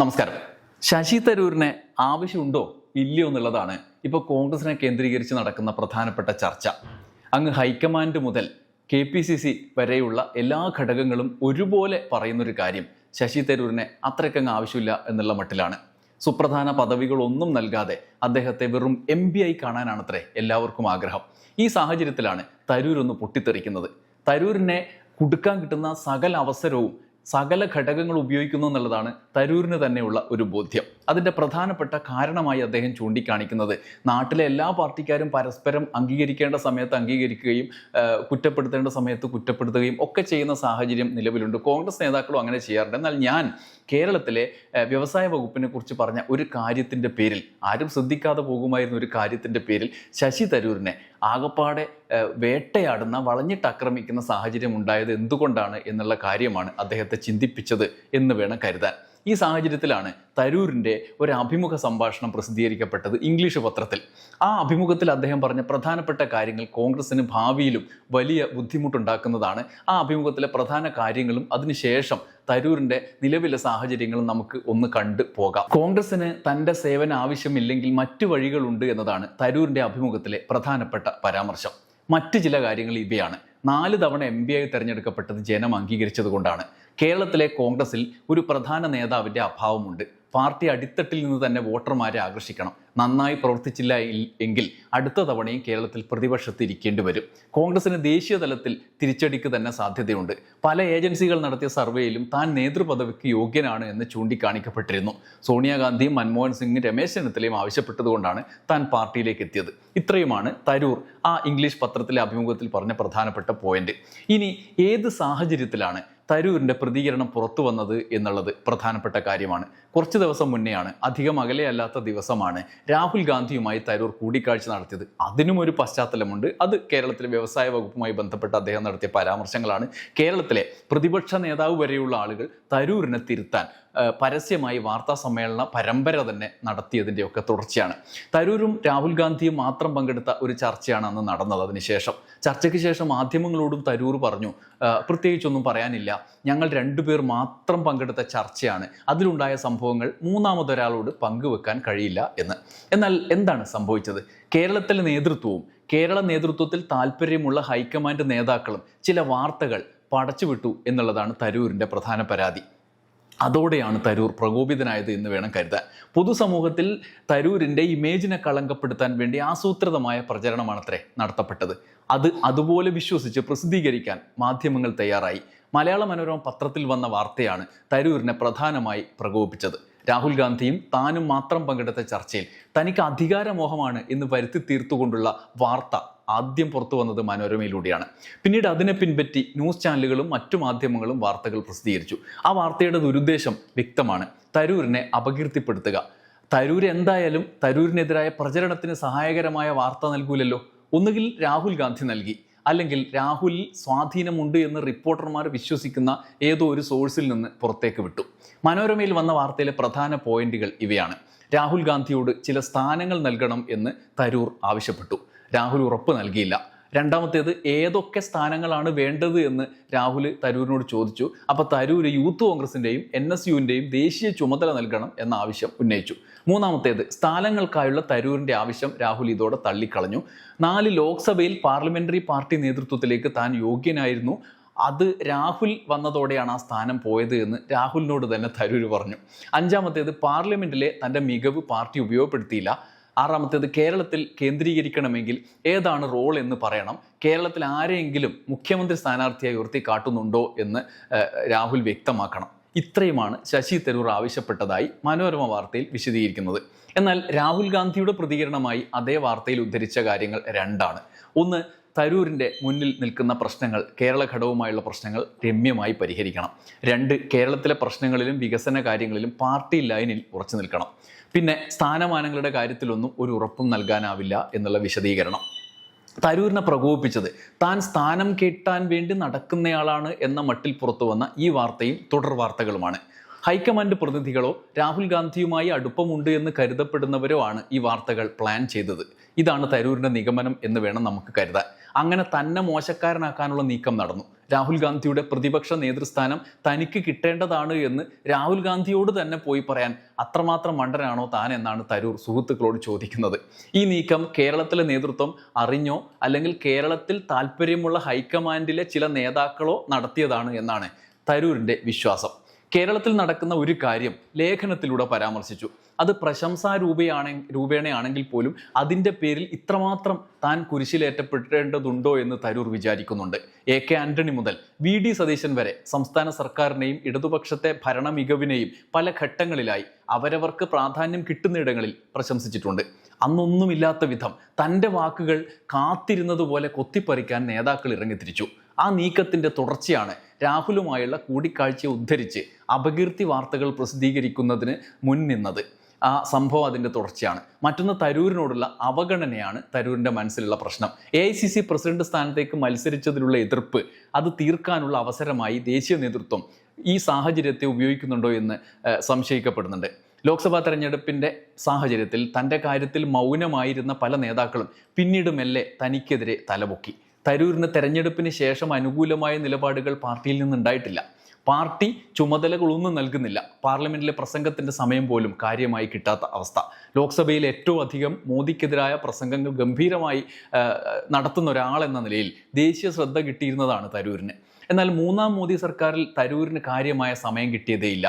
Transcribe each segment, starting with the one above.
നമസ്കാരം. ശശി തരൂരിനെ ആവശ്യമുണ്ടോ? ഇല്ലയോ എന്നുള്ളതാണ് ഇപ്പോൾ കോൺഗ്രസിനെ കേന്ദ്രീകരിച്ച് നടക്കുന്ന പ്രധാനപ്പെട്ട ചർച്ച. അങ്ങ് ഹൈക്കമാൻഡ് മുതൽ കെ പി സി സി വരെയുള്ള എല്ലാ ഘടകങ്ങളും ഒരുപോലെ പറയുന്നൊരു കാര്യം ശശി തരൂരിനെ അത്രയ്ക്കങ്ങ് ആവശ്യമില്ല എന്നുള്ള മട്ടിലാണ്. സുപ്രധാന പദവികളൊന്നും നൽകാതെ അദ്ദേഹത്തെ വെറും എം പി ആയി കാണാനാണത്രേ എല്ലാവർക്കും ആഗ്രഹം. ഈ സാഹചര്യത്തിലാണ് തരൂർ ഒന്ന് പൊട്ടിത്തെറിക്കുന്നത്. തരൂരിനെ കുടുക്കാൻ കിട്ടുന്ന സകല അവസരവും സകല ഘടകങ്ങൾ ഉപയോഗിക്കുന്നു എന്നുള്ളതാണ് തരൂരിന് തന്നെയുള്ള ഒരു ബോധ്യം. അതിന്റെ പ്രധാനപ്പെട്ട കാരണമായി അദ്ദേഹം ചൂണ്ടിക്കാണിക്കുന്നത്. നാട്ടിലെ എല്ലാ പാർട്ടിക്കാരും പരസ്പരം അംഗീകരിക്കേണ്ട സമയത്ത് അംഗീകരിക്കുകയും കുറ്റപ്പെടുത്തേണ്ട സമയത്ത് കുറ്റപ്പെടുത്തുകയും ഒക്കെ ചെയ്യുന്ന സാഹചര്യം നിലവിലുണ്ട്. കോൺഗ്രസ് നേതാക്കളും അങ്ങനെ ചെയ്യാറുണ്ട്. എന്നാൽ ഞാൻ കേരളത്തിലെ വ്യവസായ വകുപ്പിനെ കുറിച്ച് പറഞ്ഞ ഒരു കാര്യത്തിന്റെ പേരിൽ ആരും ശ്രദ്ധിക്കാതെ പോകുമായിരുന്ന ഒരു കാര്യത്തിന്റെ പേരിൽ ശശി തരൂരിനെ ആകപ്പാടെ വേട്ടയാടുന്ന വളഞ്ഞിട്ട് ആക്രമിക്കുന്ന സാഹചര്യം ഉണ്ടായത് എന്തുകൊണ്ടാണ് എന്നുള്ള കാര്യമാണ് അദ്ദേഹത്തെ ചിന്തിപ്പിച്ചത് എന്ന് വേണം കരുതാൻ. ഈ സാഹചര്യത്തിലാണ് തരൂരിന്റെ ഒരു അഭിമുഖ സംഭാഷണം പ്രസിദ്ധീകരിക്കപ്പെട്ടത് ഇംഗ്ലീഷ് പത്രത്തിൽ. ആ അഭിമുഖത്തിൽ അദ്ദേഹം പറഞ്ഞ പ്രധാനപ്പെട്ട കാര്യങ്ങൾ കോൺഗ്രസിന് ഭാവിയിലും വലിയ ബുദ്ധിമുട്ടുണ്ടാക്കുന്നതാണ്. ആ അഭിമുഖത്തിലെ പ്രധാന കാര്യങ്ങളും അതിനുശേഷം തരൂരിന്റെ നിലവിലെ സാഹചര്യങ്ങളും നമുക്ക് ഒന്ന് കണ്ടു പോകാം. കോൺഗ്രസിന് തന്റെ സേവന ആവശ്യമില്ലെങ്കിൽ മറ്റു വഴികളുണ്ട് എന്നതാണ് തരൂരിന്റെ അഭിമുഖത്തിലെ പ്രധാനപ്പെട്ട പരാമർശം. മറ്റ് ചില കാര്യങ്ങൾ ഇവയാണ്. നാല് തവണ എം പി ആയി തെരഞ്ഞെടുക്കപ്പെട്ടത് ജനം അംഗീകരിച്ചത് കൊണ്ടാണ് കേരളത്തിലെ കോൺഗ്രസിൽ ഒരു പ്രധാന നേതാവിന്റെ അഭാവമുണ്ട്. പാർട്ടി അടിത്തട്ടിൽ നിന്ന് തന്നെ വോട്ടർമാരെ ആകർഷിക്കണം. നന്നായി പ്രവർത്തിച്ചില്ല എങ്കിൽ അടുത്ത തവണയും കേരളത്തിൽ പ്രതിപക്ഷത്ത് ഇരിക്കേണ്ടി വരും. കോൺഗ്രസിന് ദേശീയ തലത്തിൽ തിരിച്ചടിക്ക് തന്നെ സാധ്യതയുണ്ട്. പല ഏജൻസികൾ നടത്തിയ സർവേയിലും താൻ നേതൃപദവിക്ക് യോഗ്യനാണ് എന്ന് ചൂണ്ടിക്കാണിക്കപ്പെട്ടിരുന്നു. സോണിയാഗാന്ധിയും മൻമോഹൻ സിംഗും രമേശ് ചെന്നിത്തലയും ആവശ്യപ്പെട്ടതുകൊണ്ടാണ് താൻ പാർട്ടിയിലേക്ക് എത്തിയത്. ഇത്രയുമാണ് തരൂർ ആ ഇംഗ്ലീഷ് പത്രത്തിലെ അഭിമുഖത്തിൽ പറഞ്ഞ പ്രധാനപ്പെട്ട പോയിന്റ്. ഇനി ഏത് സാഹചര്യത്തിലാണ് തരൂരിന്റെ പ്രതികരണം പുറത്തു വന്നത് എന്നുള്ളത് പ്രധാനപ്പെട്ട കാര്യമാണ്. കുറച്ച് ദിവസം മുന്നെയാണ് അധികം അകലെയല്ലാത്ത ദിവസമാണ് രാഹുൽ ഗാന്ധിയുമായി തരൂർ കൂടിക്കാഴ്ച നടത്തിയത്. അതിനും ഒരു പശ്ചാത്തലമുണ്ട്. അത് കേരളത്തിലെ വ്യവസായ വകുപ്പുമായി ബന്ധപ്പെട്ട് അദ്ദേഹം നടത്തിയ പരാമർശങ്ങളാണ്. കേരളത്തിലെ പ്രതിപക്ഷ നേതാവ് വരെയുള്ള ആളുകൾ തരൂരിനെ തിരുത്താൻ പരസ്യമായി വാർത്താ സമ്മേളന പരമ്പര തന്നെ നടത്തിയതിന്റെയൊക്കെ തുടർച്ചയാണ്. തരൂരും രാഹുൽ ഗാന്ധിയും മാത്രം പങ്കെടുത്ത ഒരു ചർച്ചയാണ് അന്ന് നടന്നത്. അതിനുശേഷം ചർച്ചയ്ക്ക് ശേഷം മാധ്യമങ്ങളോടും തരൂർ പറഞ്ഞു "ആ, പ്രത്യേകിച്ചൊന്നും പറയാനില്ല. ഞങ്ങൾ രണ്ടുപേർ മാത്രം പങ്കെടുത്ത ചർച്ചയാണ്. അതിലുണ്ടായ സംഭവങ്ങൾ മൂന്നാമതൊരാളോട് പങ്കുവെക്കാൻ കഴിയില്ല എന്ന്. എന്നാൽ എന്താണ് സംഭവിച്ചത്? കേരളത്തിലെ നേതൃത്വവും കേരള നേതൃത്വത്തിൽ താല്പര്യമുള്ള ഹൈക്കമാൻഡ് നേതാക്കളും ചില വാർത്തകൾ പടച്ചുവിട്ടു എന്നുള്ളതാണ് തരൂരിന്റെ പ്രധാന പരാതി. അതോടെയാണ് തരൂർ പ്രകോപിതനായത് എന്ന് വേണം കരുതാൻ. പൊതുസമൂഹത്തിൽ തരൂരിന്റെ ഇമേജിനെ കളങ്കപ്പെടുത്താൻ വേണ്ടി ആസൂത്രിതമായ പ്രചരണമാണത്രേ നടത്തപ്പെട്ടത്. അത് അതുപോലെ വിശ്വസിച്ച് പ്രസിദ്ധീകരിക്കാൻ മാധ്യമങ്ങൾ തയ്യാറായി. മലയാള മനോരമ പത്രത്തിൽ വന്ന വാർത്തയാണ് തരൂരിനെ പ്രധാനമായി പ്രകോപിപ്പിച്ചത്. രാഹുൽ ഗാന്ധിയും താനും മാത്രം പങ്കെടുത്ത ചർച്ചയിൽ തനിക്ക് അധികാരമോഹമാണ് എന്ന് വരുത്തി തീർത്തുകൊണ്ടുള്ള വാർത്ത ആദ്യം പുറത്തു വന്നത് മനോരമയിലൂടെയാണ്. പിന്നീട് അതിനെ പിൻപറ്റി ന്യൂസ് ചാനലുകളും മറ്റു മാധ്യമങ്ങളും വാർത്തകൾ പ്രസിദ്ധീകരിച്ചു. ആ വാർത്തയുടെ ദുരുദ്ദേശം വ്യക്തമാണ്. തരൂരിനെ അപകീർത്തിപ്പെടുത്തുക. തരൂർ എന്തായാലും തരൂരിനെതിരായ പ്രചരണത്തിന് സഹായകരമായ വാർത്ത നൽകൂലല്ലോ. ഒന്നുകിൽ രാഹുൽ ഗാന്ധി നൽകി അല്ലെങ്കിൽ രാഹുൽ സ്വാധീനമുണ്ട് എന്ന് റിപ്പോർട്ടർമാർ വിശ്വസിക്കുന്ന ഏതോ ഒരു സോഴ്സിൽ നിന്ന് പുറത്തേക്ക് വിട്ടു. മനോരമയിൽ വന്ന വാർത്തയിലെ പ്രധാന പോയിന്റുകൾ ഇവയാണ്. രാഹുൽ ഗാന്ധിയോട് ചില സ്ഥാനങ്ങൾ നൽകണം എന്ന് തരൂർ ആവശ്യപ്പെട്ടു. രാഹുൽ ഉറപ്പ് നൽകിയില്ല. രണ്ടാമത്തേത് ഏതൊക്കെ സ്ഥാനങ്ങളാണ് വേണ്ടത് എന്ന് രാഹുൽ തരൂരിനോട് ചോദിച്ചു. അപ്പോൾ തരൂർ യൂത്ത് കോൺഗ്രസിന്റെയും എൻ എസ് യുവിന്റെയും ദേശീയ ചുമതല നൽകണം എന്ന ആവശ്യം ഉന്നയിച്ചു. മൂന്നാമത്തേത് സ്ഥാനങ്ങൾക്കായുള്ള തരൂരിന്റെ ആവശ്യം രാഹുൽ ഇതോടെ തള്ളിക്കളഞ്ഞു. നാല് ലോക്സഭയിൽ പാർലമെന്ററി പാർട്ടി നേതൃത്വത്തിലേക്ക് താൻ യോഗ്യനായിരുന്നു. അത് രാഹുൽ വന്നതോടെയാണ് ആ സ്ഥാനം പോയത് എന്ന് രാഹുലിനോട് തന്നെ തരൂർ പറഞ്ഞു. അഞ്ചാമത്തേത് പാർലമെന്റിലെ തന്റെ മികവ് പാർട്ടി ഉപയോഗപ്പെടുത്തിയില്ല. ആറാമത്തേത് കേരളത്തിൽ കേന്ദ്രീകരിക്കണമെങ്കിൽ ഏതാണ് റോൾ എന്ന് പറയണം. കേരളത്തിൽ ആരെങ്കിലും മുഖ്യമന്ത്രി സ്ഥാനാർത്ഥിയായി ഉയർത്തി കാട്ടുന്നുണ്ടോ എന്ന് രാഹുൽ വ്യക്തമാക്കണം. ഇത്രയുമാണ് ശശി തരൂർ ആവശ്യപ്പെട്ടതായി മനോരമ വാർത്തയിൽ വിശദീകരിക്കുന്നത്. എന്നാൽ രാഹുൽ ഗാന്ധിയുടെ പ്രതികരണമായി അതേ വാർത്തയിൽ ഉദ്ധരിച്ച കാര്യങ്ങൾ രണ്ടാണ്. ഒന്ന് തരൂരിന്റെ മുന്നിൽ നിൽക്കുന്ന പ്രശ്നങ്ങൾ കേരള ഘടകവുമായുള്ള പ്രശ്നങ്ങൾ രമ്യമായി പരിഹരിക്കണം. രണ്ട് കേരളത്തിലെ പ്രശ്നങ്ങളിലും വികസന കാര്യങ്ങളിലും പാർട്ടി ലൈനിൽ ഉറച്ചു നിൽക്കണം. പിന്നെ സ്ഥാനമാനങ്ങളുടെ കാര്യത്തിലൊന്നും ഒരു ഉറപ്പും നൽകാനാവില്ല എന്നുള്ള വിശദീകരണം. തരൂരിനെ പ്രകോപിപ്പിച്ചത് താൻ സ്ഥാനം കിട്ടാൻ വേണ്ടി നടക്കുന്നയാളാണ് എന്ന മട്ടിൽ പുറത്തു വന്ന ഈ വാർത്തയും തുടർ വാർത്തകളുമാണ്. ഹൈക്കമാൻഡ് പ്രതിനിധികളോ രാഹുൽ ഗാന്ധിയുമായി അടുപ്പമുണ്ട് എന്ന് കരുതപ്പെടുന്നവരോ ആണ് ഈ വാർത്തകൾ പ്ലാൻ ചെയ്തത്. ഇതാണ് തരൂരിന്റെ നിഗമനം എന്ന് വേണം നമുക്ക് കരുതാൻ. അങ്ങനെ തന്നെ മോശക്കാരനാക്കാനുള്ള നീക്കം നടന്നു. രാഹുൽ ഗാന്ധിയുടെ പ്രതിപക്ഷ നേതൃസ്ഥാനം തനിക്ക് കിട്ടേണ്ടതാണ് എന്ന് രാഹുൽ ഗാന്ധിയോട് തന്നെ പോയി പറയാൻ അത്രമാത്രം മണ്ടനാണോ താൻ എന്നാണ് തരൂർ സുഹൃത്തുക്കളോട് ചോദിക്കുന്നത്. ഈ നീക്കം കേരളത്തിലെ നേതൃത്വം അറിഞ്ഞോ അല്ലെങ്കിൽ കേരളത്തിൽ താല്പര്യമുള്ള ഹൈക്കമാൻഡിലെ ചില നേതാക്കളോ നടത്തിയതാണ് എന്നാണ് തരൂരിന്റെ വിശ്വാസം. കേരളത്തിൽ നടക്കുന്ന ഒരു കാര്യം ലേഖനത്തിലൂടെ പരാമർശിച്ചു. അത് പ്രശംസാ രൂപയാണെ രൂപേണയാണെങ്കിൽ പോലും അതിന്റെ പേരിൽ ഇത്രമാത്രം താൻ കുരിശിലേറ്റപ്പെടേണ്ടതുണ്ടോ എന്ന് തരൂർ വിചാരിക്കുന്നുണ്ട്. എ കെ ആന്റണി മുതൽ വി ഡി സതീശൻ വരെ സംസ്ഥാന സർക്കാരിനെയും ഇടതുപക്ഷത്തെ ഭരണ മികവിനെയും പല ഘട്ടങ്ങളിലായി അവരവർക്ക് പ്രാധാന്യം കിട്ടുന്നിടങ്ങളിൽ പ്രശംസിച്ചിട്ടുണ്ട്. അന്നൊന്നുമില്ലാത്ത വിധം തന്റെ വാക്കുകൾ കാത്തിരുന്നതുപോലെ കൊത്തിപ്പറിക്കാൻ നേതാക്കൾ ഇറങ്ങിത്തിരിച്ചു. ആ നീക്കത്തിന്റെ തുടർച്ചയാണ് രാഹുലുമായുള്ള കൂടിക്കാഴ്ചയെ ഉദ്ധരിച്ച് അപകീർത്തി വാർത്തകൾ പ്രസിദ്ധീകരിക്കുന്നതിന് മുൻനിന്നത് ആ സംഭവം അതിന്റെ തുടർച്ചയാണ്. മറ്റൊന്ന് തരൂരിനോടുള്ള അവഗണനയാണ് തരൂരിന്റെ മനസ്സിലുള്ള പ്രശ്നം. A I C C president സ്ഥാനത്തേക്ക് മത്സരിച്ചതിലുള്ള എതിർപ്പ് അത് തീർക്കാനുള്ള അവസരമായി ദേശീയ നേതൃത്വം ഈ സാഹചര്യത്തെ ഉപയോഗിക്കുന്നുണ്ടോ എന്ന് സംശയിക്കപ്പെടുന്നുണ്ട്. ലോക്സഭാ തെരഞ്ഞെടുപ്പിന്റെ സാഹചര്യത്തിൽ തന്റെ കാര്യത്തിൽ മൗനമായിരുന്ന പല നേതാക്കളും പിന്നീട് മെല്ലെ തനിക്കെതിരെ തലപൊക്കി. തരൂരിന് തെരഞ്ഞെടുപ്പിന് ശേഷം അനുകൂലമായ നിലപാടുകൾ പാർട്ടിയിൽ നിന്നുണ്ടായിട്ടില്ല. പാർട്ടി ചുമതലകളൊന്നും നൽകുന്നില്ല. പാർലമെന്റിലെ പ്രസംഗത്തിന്റെ സമയം പോലും കാര്യമായി കിട്ടാത്ത അവസ്ഥ. ലോക്സഭയിൽ ഏറ്റവും അധികം മോദിക്കെതിരായ പ്രസംഗങ്ങൾ ഗംഭീരമായി നടത്തുന്ന ഒരാൾ എന്ന നിലയിൽ ദേശീയ ശ്രദ്ധ കിട്ടിയിരുന്നതാണ് തരൂരിന്. എന്നാൽ മൂന്നാം മോദി സർക്കാരിൽ തരൂരിന് കാര്യമായ സമയം കിട്ടിയതേയില്ല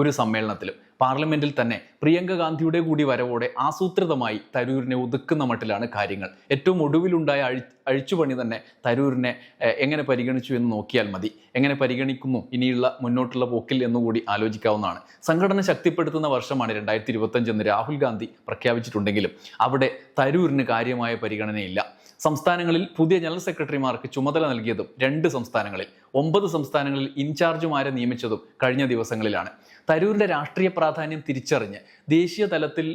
ഒരു സമ്മേളനത്തിലും. പാർലമെന്റിൽ തന്നെ പ്രിയങ്ക ഗാന്ധിയുടെ കൂടി വരവോടെ ആസൂത്രിതമായി തരൂരിനെ ഒതുക്കുന്ന മട്ടിലാണ് കാര്യങ്ങൾ. ഏറ്റവും ഒടുവിലുണ്ടായ അഴി അഴിച്ചുപണി തന്നെ തരൂരിനെ എങ്ങനെ പരിഗണിച്ചു എന്ന് നോക്കിയാൽ മതി. എങ്ങനെ പരിഗണിക്കുന്നു? ഇനിയുള്ള മുന്നോട്ടുള്ള പോക്കിൽ എന്നുകൂടി ആലോചിക്കാവുന്നതാണ്. സംഘടന ശക്തിപ്പെടുത്തുന്ന വർഷമാണ് രണ്ടായിരത്തി ഇരുപത്തഞ്ചെന്ന് രാഹുൽ ഗാന്ധി പ്രഖ്യാപിച്ചിട്ടുണ്ടെങ്കിലും അവിടെ തരൂരിന് കാര്യമായ പരിഗണനയില്ല. സംസ്ഥാനങ്ങളിൽ പുതിയ ജനറൽ സെക്രട്ടറിമാർക്ക് ചുമതല നൽകിയതും രണ്ട് സംസ്ഥാനങ്ങളിൽ ഒമ്പത് സംസ്ഥാനങ്ങളിൽ ഇൻചാർജുമാരെ നിയമിച്ചതും കഴിഞ്ഞ ദിവസങ്ങളിലാണ്. തരൂരിന്റെ രാഷ്ട്രീയ പ്രാധാന്യം തിരിച്ചറിഞ്ഞ് ദേശീയ തലത്തിൽ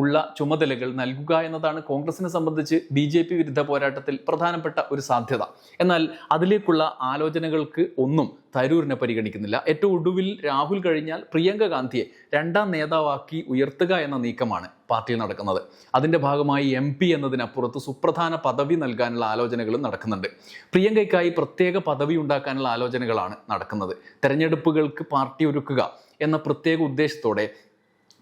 ഉള്ള ചുമതലകൾ നൽകുക എന്നതാണ് കോൺഗ്രസിനെ സംബന്ധിച്ച് ബി ജെ പി വിരുദ്ധ പോരാട്ടത്തിൽ പ്രധാനപ്പെട്ട ഒരു സാധ്യത. എന്നാൽ അതിലേക്കുള്ള ആലോചനകൾക്ക് ഒന്നും തരൂരിനെ പരിഗണിക്കുന്നില്ല. ഏറ്റവും ഒടുവിൽ രാഹുൽ കഴിഞ്ഞാൽ പ്രിയങ്ക ഗാന്ധിയെ രണ്ടാം നേതാവാക്കി ഉയർത്തുക എന്ന നീക്കമാണ് പാർട്ടിയിൽ നടക്കുന്നത്. അതിന്റെ ഭാഗമായി എം പി എന്നതിനപ്പുറത്ത് സുപ്രധാന പദവി നൽകാനുള്ള ആലോചനകളും നടക്കുന്നുണ്ട്. പ്രിയങ്കയ്ക്കായി പ്രത്യേക പദവി ഉണ്ടാക്കാനുള്ള ആലോചനകളാണ് നടക്കുന്നത്. തെരഞ്ഞെടുപ്പുകൾക്ക് പാർട്ടി ഒരുക്കുക എന്ന പ്രത്യേക ഉദ്ദേശത്തോടെ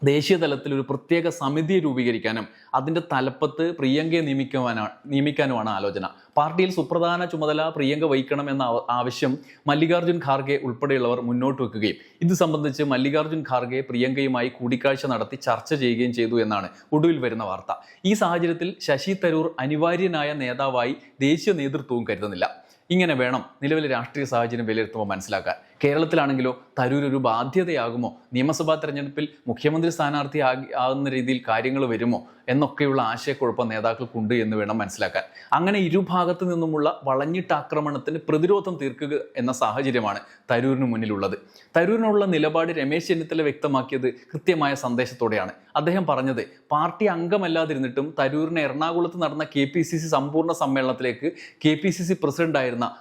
ദേശീയ തലത്തിൽ ഒരു പ്രത്യേക സമിതി രൂപീകരിക്കാനും അതിന്റെ തലപ്പത്ത് പ്രിയങ്കയെ നിയമിക്കുവാനാണ് നിയമിക്കാനുമാണ് ആലോചന. പാർട്ടിയിൽ സുപ്രധാന ചുമതല പ്രിയങ്ക വഹിക്കണം എന്ന ആവശ്യം മല്ലികാർജുൻ ഖാർഗെ ഉൾപ്പെടെയുള്ളവർ മുന്നോട്ട് വെക്കുകയും ഇത് സംബന്ധിച്ച് മല്ലികാർജുൻ ഖാർഗെ പ്രിയങ്കയുമായി കൂടിക്കാഴ്ച നടത്തി ചർച്ച ചെയ്യുകയും ചെയ്തു എന്നാണ് ഒടുവിൽ വരുന്ന വാർത്ത. ഈ സാഹചര്യത്തിൽ ശശി തരൂർ അനിവാര്യനായ നേതാവായി ദേശീയ നേതൃത്വവും കരുതുന്നില്ല. ഇങ്ങനെ വേണം നിലവിലെ രാഷ്ട്രീയ സാഹചര്യം വിലയിരുത്തുമ്പോൾ മനസ്സിലാക്കാൻ. കേരളത്തിലാണെങ്കിലോ തരൂർ ഒരു ബാധ്യതയാകുമോ? നിയമസഭാ തെരഞ്ഞെടുപ്പിൽ മുഖ്യമന്ത്രി സ്ഥാനാർത്ഥി ആകി- ആകുന്ന രീതിയിൽ കാര്യങ്ങൾ വരുമോ? എന്നൊക്കെയുള്ള ആശയക്കുഴപ്പം നേതാക്കൾക്കുണ്ട് എന്ന് വേണം മനസ്സിലാക്കാൻ. അങ്ങനെ ഇരുഭാഗത്തു നിന്നുമുള്ള വളഞ്ഞിട്ട ആക്രമണത്തിന് പ്രതിരോധം തീർക്കുക എന്ന സാഹചര്യമാണ് തരൂരിന് മുന്നിലുള്ളത്. തരൂരിനുള്ള നിലപാട് രമേശ് ചെന്നിത്തല വ്യക്തമാക്കിയത് കൃത്യമായ സന്ദേശത്തോടെയാണ്. അദ്ദേഹം പറഞ്ഞത് പാർട്ടി അംഗമല്ലാതിരുന്നിട്ടും തരൂരിനെ എറണാകുളത്ത് നടന്ന കെ സമ്പൂർണ സമ്മേളനത്തിലേക്ക് കെ പ്രസിഡന്റായിരുന്ന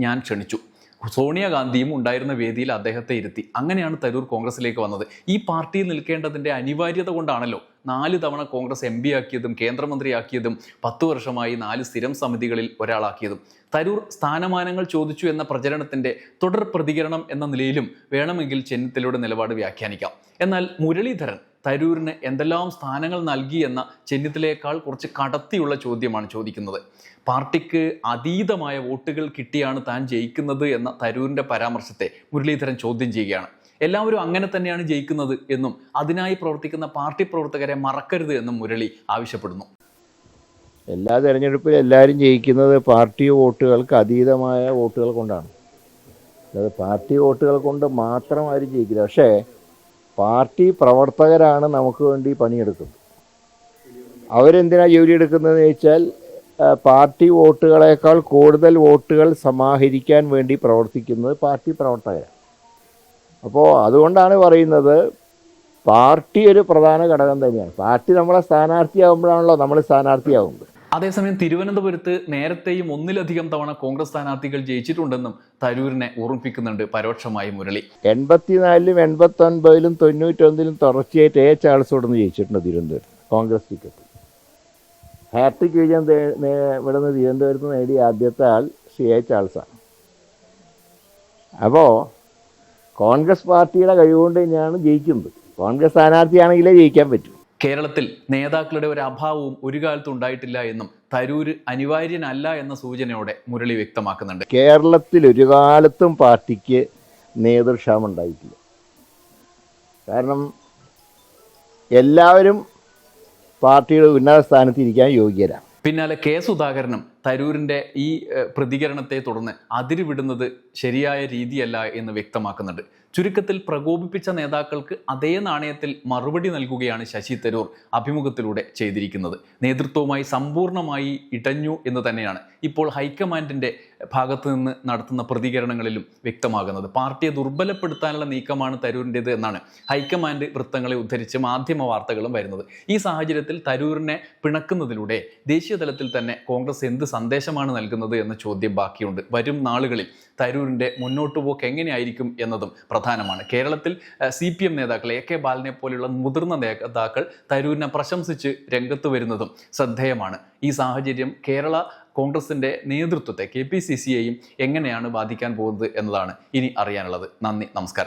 ഞാൻ ക്ഷണിച്ചു. സോണിയാഗാന്ധിയും ഉണ്ടായിരുന്ന വേദിയിൽ അദ്ദേഹത്തെ ഇരുത്തി. അങ്ങനെയാണ് തരൂർ കോൺഗ്രസിലേക്ക് വന്നത്. ഈ പാർട്ടിയിൽ നിൽക്കേണ്ടതിന്റെ അനിവാര്യത കൊണ്ടാണല്ലോ നാല് തവണ കോൺഗ്രസ് എം പി ആക്കിയതും കേന്ദ്രമന്ത്രിയാക്കിയതും പത്തു വർഷമായി നാല് സ്ഥിരം സമിതികളിൽ ഒരാളാക്കിയതും. തരൂർ സ്ഥാനമാനങ്ങൾ ചോദിച്ചു എന്ന പ്രചരണത്തിന്റെ തുടർ പ്രതികരണം എന്ന നിലയിലും വേണമെങ്കിൽ ചെന്നിത്തലയുടെ നിലപാട് വ്യാഖ്യാനിക്കാം. എന്നാൽ മുരളീധരൻ തരൂരിന് എന്തെല്ലാം സ്ഥാനങ്ങൾ നൽകി എന്ന ചെന്നിത്തലയേക്കാൾ കുറച്ച് കടത്തിയുള്ള ചോദ്യമാണ് ചോദിക്കുന്നത്. പാർട്ടിക്ക് അതീതമായ വോട്ടുകൾ കിട്ടിയാണ് താൻ ജയിക്കുന്നത് എന്ന തരൂരിന്റെ പരാമർശത്തെ മുരളീധരൻ ചോദ്യം ചെയ്യുകയാണ്. എല്ലാവരും അങ്ങനെ തന്നെയാണ് ജയിക്കുന്നത് എന്നും അതിനായി പ്രവർത്തിക്കുന്ന പാർട്ടി പ്രവർത്തകരെ മറക്കരുത് എന്നും മുരളി ആവശ്യപ്പെടുന്നു. എല്ലാ തെരഞ്ഞെടുപ്പിലും എല്ലാവരും ജയിക്കുന്നത് പാർട്ടി വോട്ടുകൾക്ക് അതീതമായ വോട്ടുകൾ കൊണ്ടാണ്. അതായത് പാർട്ടി വോട്ടുകൾ കൊണ്ട് മാത്രം ആരും ജയിക്കില്ല. പക്ഷേ പാർട്ടി പ്രവർത്തകരാണ് നമുക്ക് വേണ്ടി പണിയെടുക്കുന്നത്. അവരെന്തിനാ ജോലി എടുക്കുന്നതെന്ന് ചോദിച്ചാൽ പാർട്ടി വോട്ടുകളേക്കാൾ കൂടുതൽ വോട്ടുകൾ സമാഹരിക്കാൻ വേണ്ടി പ്രവർത്തിക്കുന്നത് പാർട്ടി പ്രവർത്തകരാണ്. അപ്പോൾ അതുകൊണ്ടാണ് പറയുന്നത് പാർട്ടി ഒരു പ്രധാന ഘടകം തന്നെയാണ്. പാർട്ടി നമ്മളെ സ്ഥാനാർത്ഥിയാകുമ്പോഴാണല്ലോ നമ്മൾ സ്ഥാനാർത്ഥിയാകുന്നത് അതേസമയം തിരുവനന്തപുരത്ത് നേരത്തെയും ഒന്നിലധികം തവണ കോൺഗ്രസ് സ്ഥാനാർത്ഥികൾ ജയിച്ചിട്ടുണ്ടെന്നും തരൂരിനെ ഓർമ്മിപ്പിക്കുന്നുണ്ട് പരോക്ഷമായി മുരളി. എൺപത്തിനാലിലും എൺപത്തൊൻപതിലും തൊണ്ണൂറ്റൊന്നിലും തുടർച്ചയായിട്ട് എ ചാൾസ് ഇവിടെ നിന്ന് ജയിച്ചിട്ടുണ്ട് Thiruvananthapuram Congress ticket hat trick വിജയം ഇവിടെ നിന്ന് തിരുവനന്തപുരത്ത് നേടിയ ആദ്യത്തെ ആൾ സി എ ചാൾസാണ് അപ്പോൾ കോൺഗ്രസ് പാർട്ടിയുടെ കഴിവുകൊണ്ട് തന്നെയാണ് ജയിക്കുന്നത്. കോൺഗ്രസ് സ്ഥാനാർത്ഥിയാണെങ്കിലേ ജയിക്കാൻ പറ്റൂ. കേരളത്തിൽ നേതാക്കളുടെ ഒരു അഭാവവും ഒരു കാലത്തും ഉണ്ടായിട്ടില്ല എന്നും തരൂര് അനിവാര്യനല്ല എന്ന സൂചനയോടെ മുരളി വ്യക്തമാക്കുന്നുണ്ട്. കേരളത്തിൽ ഒരു കാലത്തും പാർട്ടിക്ക് നേതൃക്ഷാമം ഉണ്ടായിട്ടില്ല. കാരണം എല്ലാവരും പാർട്ടിയുടെ ഉന്നത സ്ഥാനത്ത് ഇരിക്കാൻ യോഗ്യരാണ്. പിന്നാലെ കെ സുധാകരനും തരൂരിന്റെ ഈ പ്രതികരണത്തെ തുടർന്ന് അതിരുവിടുന്നത് ശരിയായ രീതിയല്ല എന്ന് വ്യക്തമാക്കുന്നുണ്ട്. ചുരുക്കത്തിൽ പ്രകോപിപ്പിച്ച നേതാക്കൾക്ക് അതേ നാണയത്തിൽ മറുപടി നൽകുകയാണ് ശശി തരൂർ അഭിമുഖത്തിലൂടെ ചെയ്തിരിക്കുന്നത്. നേതൃത്വവുമായി സമ്പൂർണമായി ഇടഞ്ഞു എന്ന് തന്നെയാണ്. ഇപ്പോൾ ഹൈക്കമാൻഡിന്റെ ഭാഗത്ത് നിന്ന് നടത്തുന്ന പ്രതികരണങ്ങളിലും വ്യക്തമാകുന്നത്. പാർട്ടിയെ ദുർബലപ്പെടുത്താനുള്ള നീക്കമാണ് തരൂരിന്റെത് എന്നാണ് ഹൈക്കമാൻഡ് വൃത്തങ്ങളെ ഉദ്ധരിച്ച് മാധ്യമ വാർത്തകളും വരുന്നത്. ഈ സാഹചര്യത്തിൽ തരൂരിനെ പിണക്കുന്നതിലൂടെ ദേശീയ തലത്തിൽ തന്നെ കോൺഗ്രസ് എന്ത് സന്ദേശമാണ് നൽകുന്നത് എന്ന ചോദ്യം ബാക്കിയുണ്ട്. വരും നാളുകളിൽ തരൂരിന്റെ മുന്നോട്ട് പോക്ക് എങ്ങനെയായിരിക്കും എന്നതും പ്രധാനമാണ്. കേരളത്തിൽ സി പി എം നേതാക്കൾ എ കെ ബാലനെ പോലെയുള്ള മുതിർന്ന നേതാക്കൾ തരൂരിനെ പ്രശംസിച്ച് രംഗത്ത് വരുന്നതും ശ്രദ്ധേയമാണ്. ഈ സാഹചര്യം കേരള കോൺഗ്രസിന്റെ നേതൃത്വത്തെ കെ പി സി സിയെയും എങ്ങനെയാണ് ബാധിക്കാൻ പോകുന്നത് എന്നതാണ് ഇനി അറിയാനുള്ളത്. നന്ദി നമസ്കാരം.